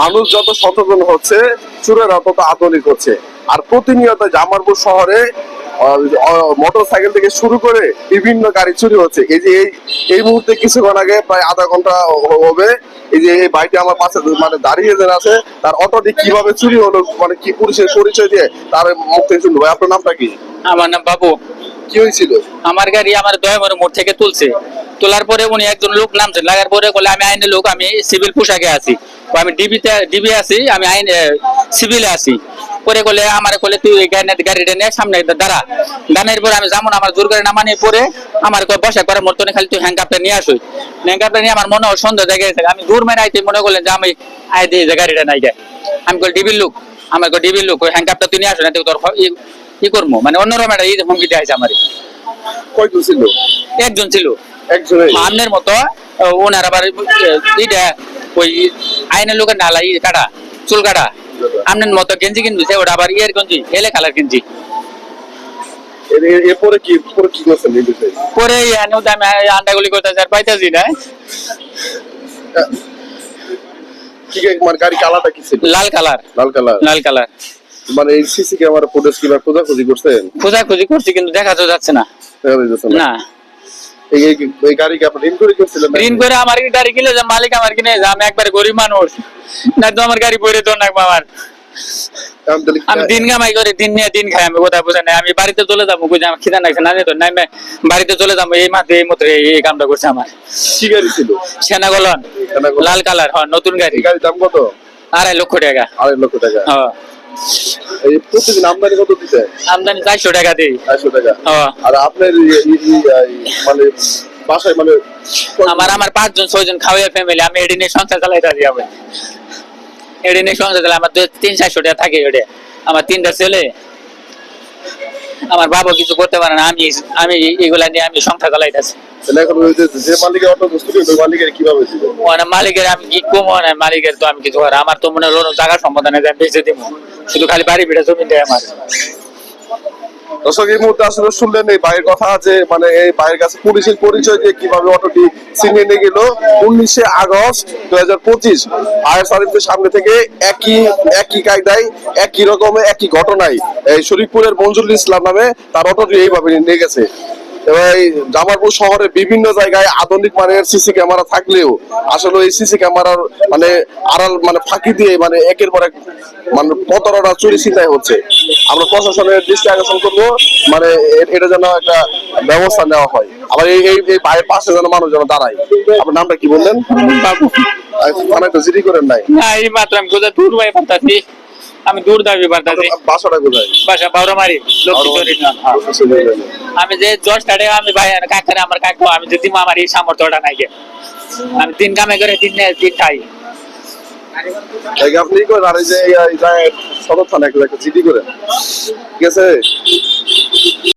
মানুষ যত সচেতন হচ্ছে, চোরেরা তত আধুনিক হচ্ছে। আর প্রতিনিয়ত জামালপুর শহরে মোটর সাইকেল থেকে শুরু করে বিভিন্ন গাড়ি চুরি হচ্ছে। এই যে এই এই মুহূর্তে কিছুক্ষণ আগে প্রায় আধা ঘণ্টা হবে। এই যে এই বাইকটি আমার পাশে মানে দাঁড়িয়ে যে আছে, তার অটোটি কীভাবে চুরি হলো মানে কি পুলিশের পরিচয় দিয়ে তার মুখ থেকে শুনব। আপনার নামটা কি? আমার নাম বাবু। কি হয়েছিল? আমার গাড়ি আমার দয়ামর মোড় থেকে তুলছে। তোলার পরে উনি একজন লোক নামছে লাগার পরে বলে, আমি আইনের লোক, আমি সিভিল পোশাকে আছি। আমি ডিবিতে, ডিবি আছি, আমি আইন সিভিলে আছি। পরে বলে, আমার বলে তুই গাড়িটা নিয়ে সামনে দাঁড়া। দাঁড়ানোর পরে আমি যেমন আমার জোর করে নামানি পরে আমার কয়, বসা করে মোর খালি তুই হ্যাঙ্কাপটা নিয়ে আসুই হ্যাঙ্কাপটা নিয়ে আমার মনে হয় সন্দেহ জায়গায় গেছে। আমি দূর মেরে আইতে মনে করলেন যে আমি আই দিয়ে গাড়িটা নাই যায় আমি কই, ডিবির লোক? আমার ডিবির লোক ওই হ্যাঙ্কাপটা তুই নিয়ে আসো, না তোর ই করব? মানে অন্যরকম একটা ই হুমকি দিয়ে আছে আমার। কয়জন ছিল? একজন ছিল। আমনের মতো ওনার আবার এইটা ওই আইনের লোকের নালা ই কাটা চুল কাটা। আমনের মতো গেঞ্জি কিনছে ওটা আবার ইয়ের গঞ্জি এলে কালার গেঞ্জি। এরপরে কি পরে কি করছেন পরে এনে আমি আন্ডাগুলি করতে আর পাইতেছি না। কি মানে গাড়ি কালারটা কি লাল কালার। লাল কালার। লাল কালার। মানে এই সিসি ক্যামেরা ফুটেজ কিবা খোঁজাখুঁজি করছেন খোঁজাখুঁজি করছি কিন্তু দেখা তো যাচ্ছে না। না। এই গাড়ি কি আপনি ইনকোয়ারি করছিলেন আমার গাড়ি কিনে যে মালিক আমার কিনে যে আমি একবার গরিব মানুষ না তো আমার গাড়ি পরে তো নাকবো আমার। আমি দিন কামাই করে দিন নিয়ে দিন খাই আমি কোথায় বুঝে নাই আমি বাড়িতে চলে যাব বুঝে আমার খিদা লাগছে না তো নাই বাড়িতে চলে যাব এই মাত্র এই মতো এই কামটা করছে আমার। কি গাড়ি ছিল? সেনাগলন। লাল কালার হ্যাঁ নতুন গাড়ি। গাড়ির দাম কত? আড়াই লক্ষ টাকা। আড়াই লক্ষ টাকা। হ্যাঁ। এই প্রতিদিন আমদানি কত দিতে? আমদানি চারশো টাকা দিই। চারশো টাকা। হ্যাঁ। আর আপনার মানে বাসায় মানে আমার আমার পাঁচজন ছয়জন খাওয়াই ফ্যামিলি আমি এডি নিয়ে সংসার চালাই থাকি আমি এডি নিয়ে সংসার চালাই আমার তিন চারশো টাকা থাকে ওটা আমার তিনটা ছেলে আমার বাবা কিছু করতে পারে না আমি আমি এগুলা নিয়ে আমি সংখ্যা মালিকের মালিকের মানে মালিকের আমি কি কমো না মালিকের তো আমি কিছু করি আমার তো মনে হলো জায়গা সম্বন্ধে বেঁচে দিব। শুধু খালি বাড়ি ভিড়ে জমি দেয় আমার। দর্শক, এই মুহূর্তে আসলে শুনলেন এই কথা যে মানে এই কাছে পুলিশের পরিচয় দিয়ে কীভাবে অটোটি ছিনিয়ে নিয়ে গেল। উনিশে আগস্ট দুই হাজার পঁচিশ সার্ভিসের সামনে থেকে একই একই কায়দায়, একই রকমে, একই ঘটনায় এই শরীফপুরের মঞ্জুরুল ইসলাম নামে তার অটোটি এইভাবে নিয়ে গেছে। এবার জামালপুর শহরে বিভিন্ন জায়গায় আধুনিক মানের সিসি ক্যামেরা থাকলেও আসলে এই সিসি ক্যামেরার মানে আড়াল মানে ফাঁকি দিয়ে মানে একের পর এক মানে প্রতারণা চুরি ছিনতাই হচ্ছে। আমরা প্রশাসনের দৃষ্টি আকর্ষণ করব মানে এটা যেন একটা ব্যবস্থা নেওয়া হয়। আবার এই এই ভাইয়ের পাশে যেন মানুষ যেন দাঁড়ায়। আপনার নামটা কি বললেন? বাবু। জিডি করেন নাই। না এই মাত্র আমি কোথায় দূর ভাই পারতাছি? আমি দূর দাবি পারতাছি। বাসাটা কোথায়? বাসা বাউরামারি লক্ষ্মী আমি যে জজ টাড়ে আমি ভাই কাকারে আমার কাকু আমি যদি আমার এই সামর্থ্যটা নাই আমি তিন কামে করে দিন নে- দিন খাই। আপনি কই আর এই যে সদর থানা একটা জিডি করেন? ঠিক আছে?